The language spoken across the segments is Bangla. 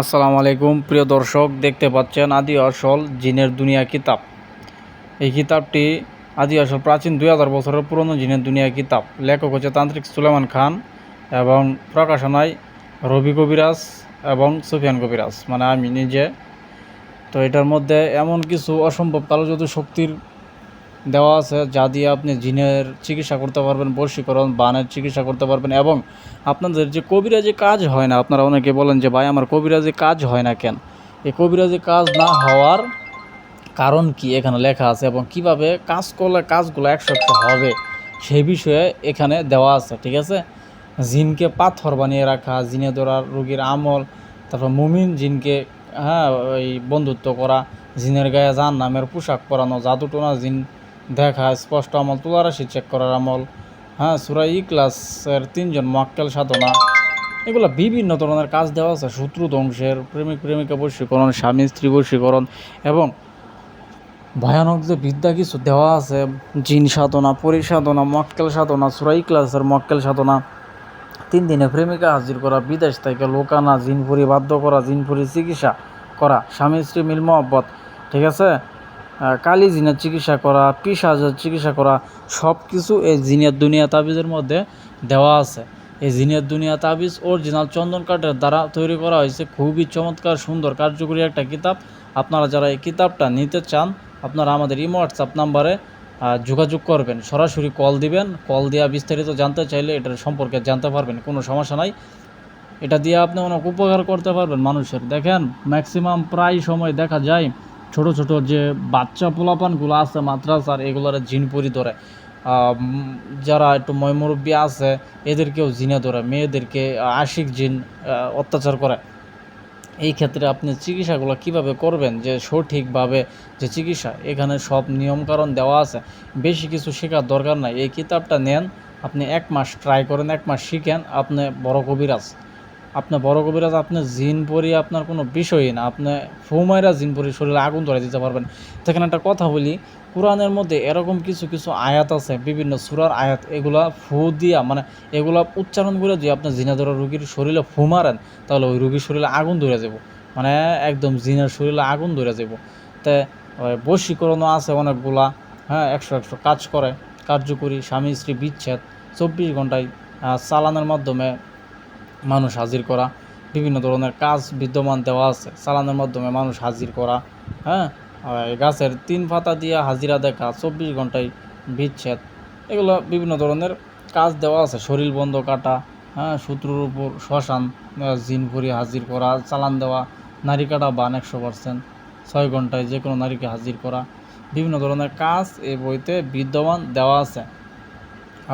আসসালামু আলাইকুম। প্রিয় দর্শক, দেখতে পাচ্ছেন আদি আসল জিনের দুনিয়া কিতাব। এই কিতাবটি আদি আসল প্রাচীন দুই হাজার বছরের পুরনো জিনের দুনিয়া কিতাব। লেখক হচ্ছে তান্ত্রিক সুলেমান খান এবং প্রকাশনায় রবি কবিরাজ এবং সুফিয়ান কবিরাজ। মানে আমি নিজে। তো এটার মধ্যে এমন কিছু অসম্ভব কালোজাদু শক্তির দেওয়া আছে যা দিয়ে আপনি জিনের চিকিৎসা করতে পারবেন, বশীকরণ, বানের চিকিৎসা করতে পারবেন এবং আপনাদের যে কবিরাজি কাজ হয় না, আপনারা অনেকে বলেন যে, ভাই, আমার কবিরাজি কাজ হয় না কেন? এই কবিরাজি কাজ না হওয়ার কারণ কি এখানে লেখা আছে এবং কীভাবে কাজ করলে কাজগুলো একশো হবে, সেই বিষয়ে এখানে দেওয়া আছে, ঠিক আছে? জিনকে পাথর বানিয়ে রাখা, জিনে ধরার রোগীর আমল, তারপর মুমিন জিনকে হ্যাঁ ওই বন্ধুত্ব করা, জিনের গায়ে যান নামের পোশাক পরানো, জাদুটোনা জিন দেখা, স্পষ্ট আমল তুলারাশি চেক করার আমল। হ্যাঁ সুরাই ই ক্লাসের তিনজন মক্কেল সাধনা। এগুলো বিভিন্ন ধরনের কাজ দেওয়া আছে। শত্রু ধ্বংসের, প্রেমিক, প্রেমিকা বশীকরণ, স্বামী, স্ত্রী বশীকরণ এবং ভয়ানক যে বিদ্যা কিছু দেওয়া আছে, জিন সাধনা পরিসাধনা মক্কেল সাধনা সুরাই ক্লাসের মক্কেল সাধনা। তিন দিনে প্রেমিকা হাজির করা, বিদেশ থেকে লোকানা জিনপুরি বাধ্য করা জিনপুরি চিকিৎসা করা, স্বামী, স্ত্রী মিল মহব্বত, ঠিক আছে? কালী জিনের চিকিৎসা করা, পিসাজের চিকিৎসা করা সব কিছু এই জিনিয়ার দুনিয়া তাবিজের মধ্যে দেওয়া আছে। এই জিনিয়ার দুনিয়া তাবিজ অরিজিনাল চন্দন কাঠের দ্বারা তৈরি করা হয়েছে। খুবই চমৎকার, সুন্দর, কার্যকরী একটা কিতাব। আপনারা যারা এই কিতাবটা নিতে চান, আপনারা আমাদের ইমো হোয়াটসঅ্যাপ নাম্বারে যোগাযোগ করবেন। সরাসরি কল দিবেন। কল দেওয়া বিস্তারিত জানতে চাইলে এটার সম্পর্কে জানতে পারবেন, কোনো সমস্যা নাই। এটা দিয়ে আপনি অনেক উপকার করতে পারবেন মানুষের। দেখেন ম্যাক্সিমাম প্রায় সময় দেখা যায় ছোট ছোট যে বাচ্চা পোলাপানগুলো আছে মাদ্রাসার এগুলোর জিনপুরি ধরে। আহ, উম, যারা একটু ময়মুরব্বী আছে এদেরকেও জিনে ধরে। মেয়েদেরকে আশিক জিন অত্যাচার করে। এই ক্ষেত্রে আপনি চিকিৎসাগুলো কীভাবে করবেন যে সঠিকভাবে যে চিকিৎসা? এখানে সব নিয়মকানুন দেওয়া আছে। বেশি কিছু শেখার দরকার নাই। এই কিতাবটা নেন আপনি এক মাস ট্রাই করেন এক মাস শিখেন আপনি বড় কবিরাজ। আপনি বড় কবিরাজ, আপনি জিন পরি আপনার কোনো বিষয়ই না। আপনি ফৌমাইরা জিন পরি শরীরে আগুন ধরে দিতে পারবেন। তো এখানে একটা কথা বলি, কোরআনের মধ্যে এরকম কিছু কিছু আয়াত আছে, বিভিন্ন সুরার আয়াত, এগুলা ফু দিয়া মানে এগুলা উচ্চারণ করে যদি আপনি জিনা ধরা রুগীর শরীরে ফু মারেন, তাহলে ওই রুগীর শরীরে আগুন ধরে যাব। মানে একদম জিনের শরীরে আগুন ধরে যাব। তে বশীকরণও আছে অনেকগুলা হ্যাঁ একশো একশো কাজ করে, কার্যকরী স্বামী স্ত্রী বিচ্ছেদ, চব্বিশ ঘন্টায় চালানের মাধ্যমে মানুষ হাজির করা, বিভিন্ন ধরনের কাজ বিদ্যমান দেওয়া আছে, চালানের মাধ্যমে মানুষ হাজির করা হ্যাঁ? গাছের তিন পাতা দিয়ে হাজিরা দেখা, চব্বিশ ঘন্টায় বিচ্ছেদ। এগুলো বিভিন্ন ধরনের কাজ দেওয়া আছে, শরীর বন্ধ কাটা হ্যাঁ? শত্রুর উপর শ্মশান জিন ভরি হাজির করা, চালান দেওয়া, নারী কাটা বান একশো পার্সেন্ট, ছয় ঘন্টায় যে কোনো নারীকে হাজির করা, বিভিন্ন ধরনের কাজ এই বইতে বিদ্যমান দেওয়া আছে।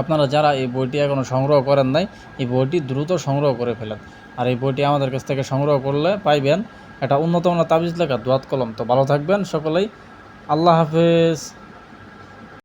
আপনারা যারা এই বইটি এখনও সংগ্রহ করেন নাই, এই বইটি দ্রুত সংগ্রহ করে ফেলেন। আর এই বইটি আমাদের কাছ থেকে সংগ্রহ করলে পাইবেন এটা উন্নত তাবিজ লেখা দোয়াত কলম। তো ভালো থাকবেন সকলেই। আল্লাহ হাফেজ।